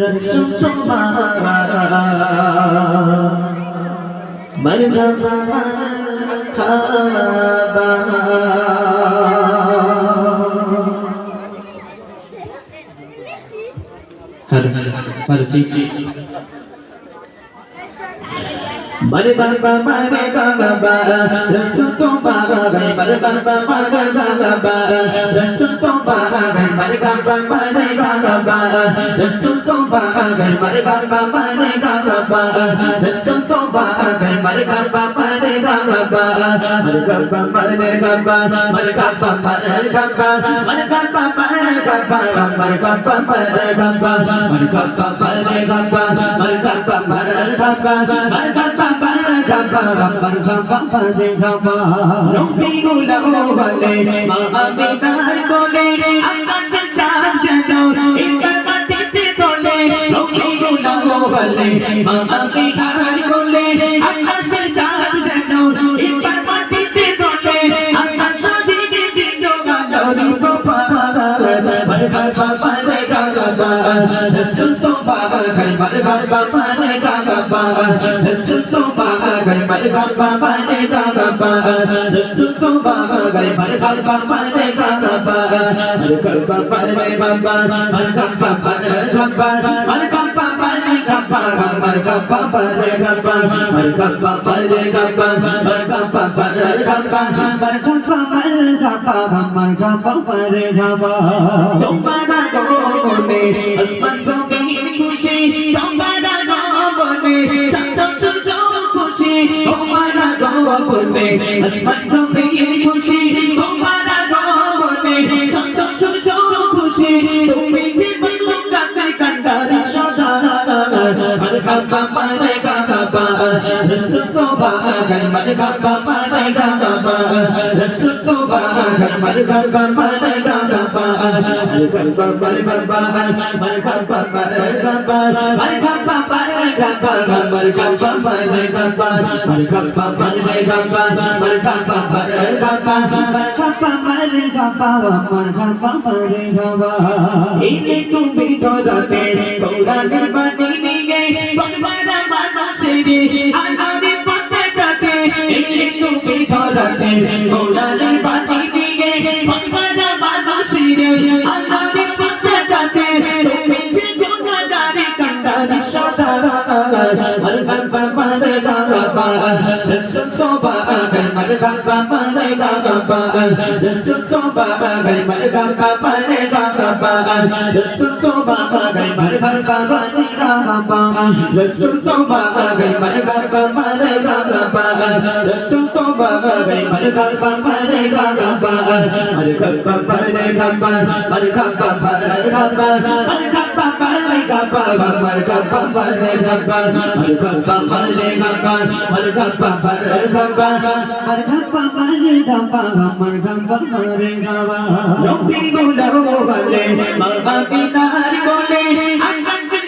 रसम तुम्हारा मरहबा मरहबा हर हर हर जी mare baba mare gaga ba rasu to baba mare baba mare gaga ba rasu to baba mare baba mare gaga ba rasu to baba mare baba mare gaga ba rasu to baba mare baba mare gaga ba mare baba mare gaga ba mare baba mare gaga ba mare baba mare gaga ba mare baba mare gaga ba mare baba mare gaga ba mare baba mare gaga ba mare baba গাবা পর গাবা পর গাবা নবী গোলাম বলে মা আমিনার কোলে আকাশ চাঁদ যাও inter মাটিতে তোলে নবী গোলাম বলে মা আমিনার কোলে আকাশ চাঁদ যাও ইন্টার মাটিতে তোলে আকাশ দিকে দিও গালো দিব পাগল পর গাবা পর গাবা রসুল তো পাগল পর গাবা পর গাবা রসুল bar bar ba ba re ga ga ba rasul ko ba ga ga bar bar ba ba re ga ga ba har ka ba ba re ba ba har ka ba ba re ga ba har ka ba ba re ga ba har ka ba ba re ga ba har ka ba ba re ga ba har ka ba ba re ga ba har ka ba ba re ga ba har ka ba ba re ga ba tumhara dono ne asman jamiin khushi tumhara গোপনে আসমান চোখের খুশি তোমার গোপনে চঞ্চল সূর্য খুশি তুমি রসুল তো বাগান মর কাবা মারে কাবা রসুল তো বাগান মর কাবা মারে কাবা মর কাবা মর কাবা মর কাবা মারে কাবা মর কাবা মারে কাবা মর কাবা মারে কাবা মর কাবা মারে কাবা মর কাবা মারে কাবা মর কাবা মারে কাবা মর কাবা মারে কাবা এই তুমি ধরাতে রক্তের গোলালি বাতি দিয়ে ভক্তরা মানুষিরে আল্লাহকে বলতে গাতে তুমি যে গুণাগারে কন্ডারি সদারা মরবাবা মরবাবা রসুল সোবা মরবাবা সুতো বাবা গাই মার বাবা পারে বাবা বাবা সুতো বাবা গাই মার বাবা পারে বাবা সুতো বাবা গাই মার বাবা পারে বাবা বাবা সুতো বাবা গাই মার বাবা পারে বাবা বাবা মার বাবা পারে বাবা মার বাবা পারে বাবা মার বাবা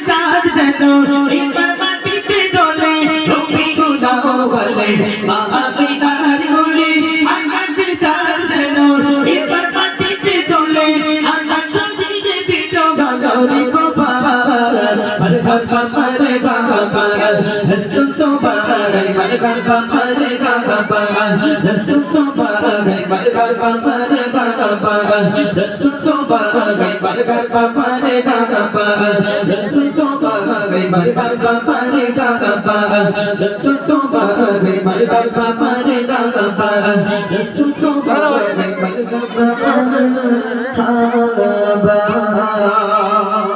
चाँद जतो माटी पे डोले रूपी गुना हो भले माँ गौरी बाबा हर घर बाबा रे बाबा रसूल तो बाबा रे मर घर बाबा रे बाबा रसूल तो बाबा रे मर घर बाबा रे बाबा रसूल तो बाबा रे বাবা পারে বাবা, রসুল তো বাবা রে মারে বাবা পারে বাবা, রসুল তো বাবা রে মারে বাবা পারে বাবা, রসুল তো বাবা রে মারে বাবা পারে বাবা।